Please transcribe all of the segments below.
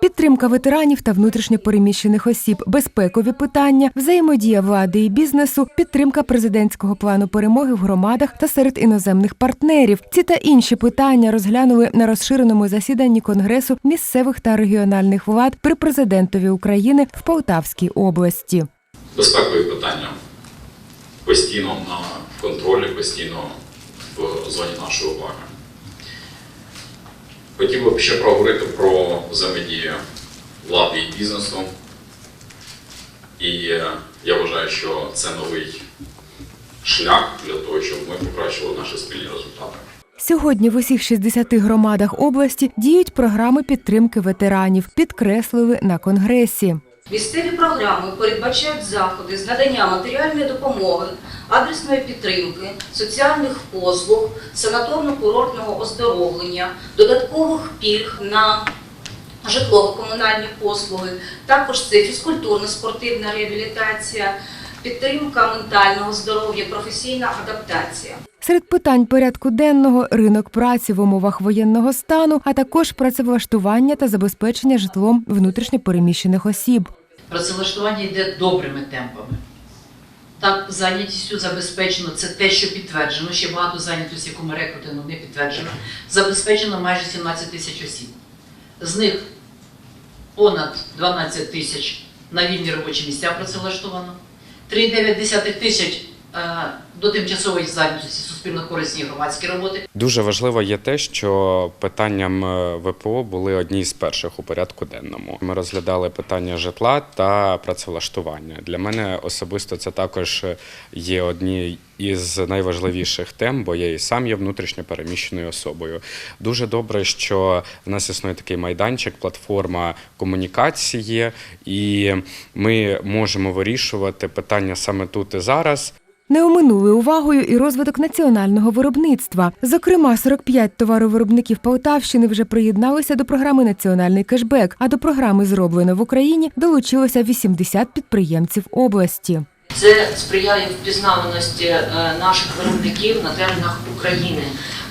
Підтримка ветеранів та внутрішньопереміщених осіб, безпекові питання, взаємодія влади і бізнесу, підтримка президентського плану перемоги в громадах та серед іноземних партнерів. Ці та інші питання розглянули на розширеному засіданні Конгресу місцевих та регіональних влад при президентові України в Полтавській області. безпекові питання постійно на контролі, постійно в зоні нашої уваги. Хотів би ще проговорити про взаємодію влади і бізнесу. І е, я вважаю, що це новий шлях для того, щоб ми покращували наші спільні результати. Сьогодні в усіх 60 громадах області діють програми підтримки ветеранів, підкреслили на конгресі. Місцеві програми передбачають заходи з надання матеріальної допомоги, адресної підтримки, соціальних послуг, санаторно-курортного оздоровлення, додаткових пільг на житлово-комунальні послуги, також це фізкультурно-спортивна реабілітація, підтримка ментального здоров'я, професійна адаптація. Серед питань порядку денного ринок праці в умовах воєнного стану, а також працевлаштування та забезпечення житлом внутрішньопереміщених осіб. Працевлаштування йде добрими темпами. Так, зайнятістю забезпечено, це те, що підтверджено. Ще багато зайнятості, яку ми рекрутингу не підтверджено. Забезпечено майже 17 тисяч осіб. З них понад 12 тисяч на вільні робочі місця працевлаштовано, 3,9 тисяч до тимчасової зайнятості суспільно-корисні громадські роботи. Дуже важливо є те, що питанням е, ВПО були одні з перших у порядку денному. Ми розглядали питання житла та працевлаштування. Для мене особисто це також є одні із найважливіших тем, бо я і сам є внутрішньо переміщеною особою. Дуже добре, що в нас існує такий майданчик, платформа комунікації, і ми можемо вирішувати питання саме тут і зараз. Не оминули увагою і розвиток національного виробництва. Зокрема, 45 товаровиробників Полтавщини вже приєдналися до програми Національний кешбек, а до програми Зроблено в Україні долучилося 80 підприємців області. Це сприяє впізнаваності е, наших виробників на теренах України.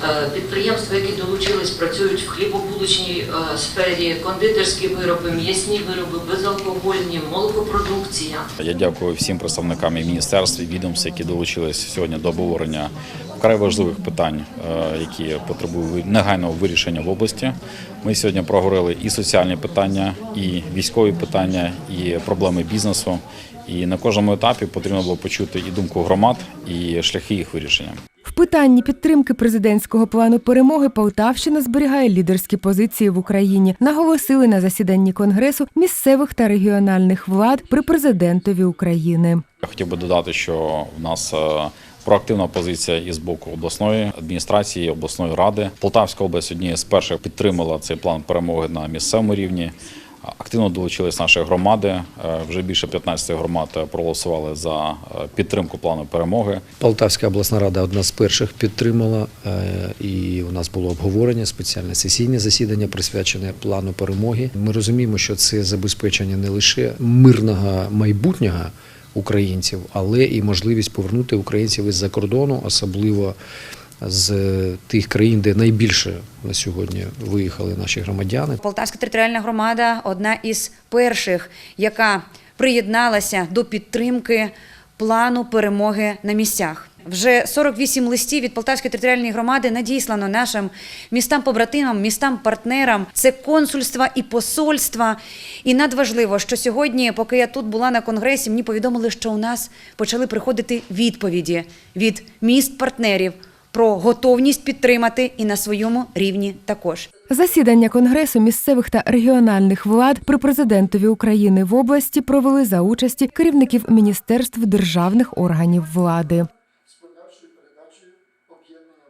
Е, Підприємства, які долучились, працюють в хлібобулочній е, сфері, кондитерські вироби, м'ясні вироби, безалкогольні, молокопродукція. Я дякую всім представникам і міністерств, і відомств, які долучились сьогодні до обговорення вкрай важливих питань, е, які потребують негайного вирішення в області. Ми сьогодні проговорили і соціальні питання, і військові питання, і проблеми бізнесу. І на кожному етапі потрібно було почути і думку громад, і шляхи їх вирішення. В питанні підтримки президентського плану перемоги Полтавщина зберігає лідерські позиції в Україні. Наголосили на засіданні конгресу місцевих та регіональних влад при президентові України. Я хотів би додати, що в нас е, проактивна позиція і з боку обласної адміністрації, обласної ради. Полтавська область однією з перших підтримала цей план перемоги на місцевому рівні. Активно долучились наші громади. Е, Вже більше 15 громад проголосували за е, підтримку плану перемоги. Полтавська обласна рада одна з перших підтримала, е, і у нас було обговорення, спеціальне сесійне засідання, присвячене плану перемоги. Ми розуміємо, що це забезпечення не лише мирного майбутнього українців, але і можливість повернути українців із-за кордону, особливо з тих країн, де найбільше на сьогодні виїхали наші громадяни. Полтавська територіальна громада одна із перших, яка приєдналася до підтримки плану перемоги на місцях. Вже 48 листів від Полтавської територіальної громади надіслано нашим містам-побратимам, містам-партнерам. Це консульства і посольства. І надважливо, що сьогодні, поки я тут була на конгресі, мені повідомили, що у нас почали приходити відповіді від міст-партнерів про готовність підтримати і на своєму рівні також. Засідання конгресу місцевих та регіональних влад при президентові України в області провели за участі керівників міністерств державних органів влади.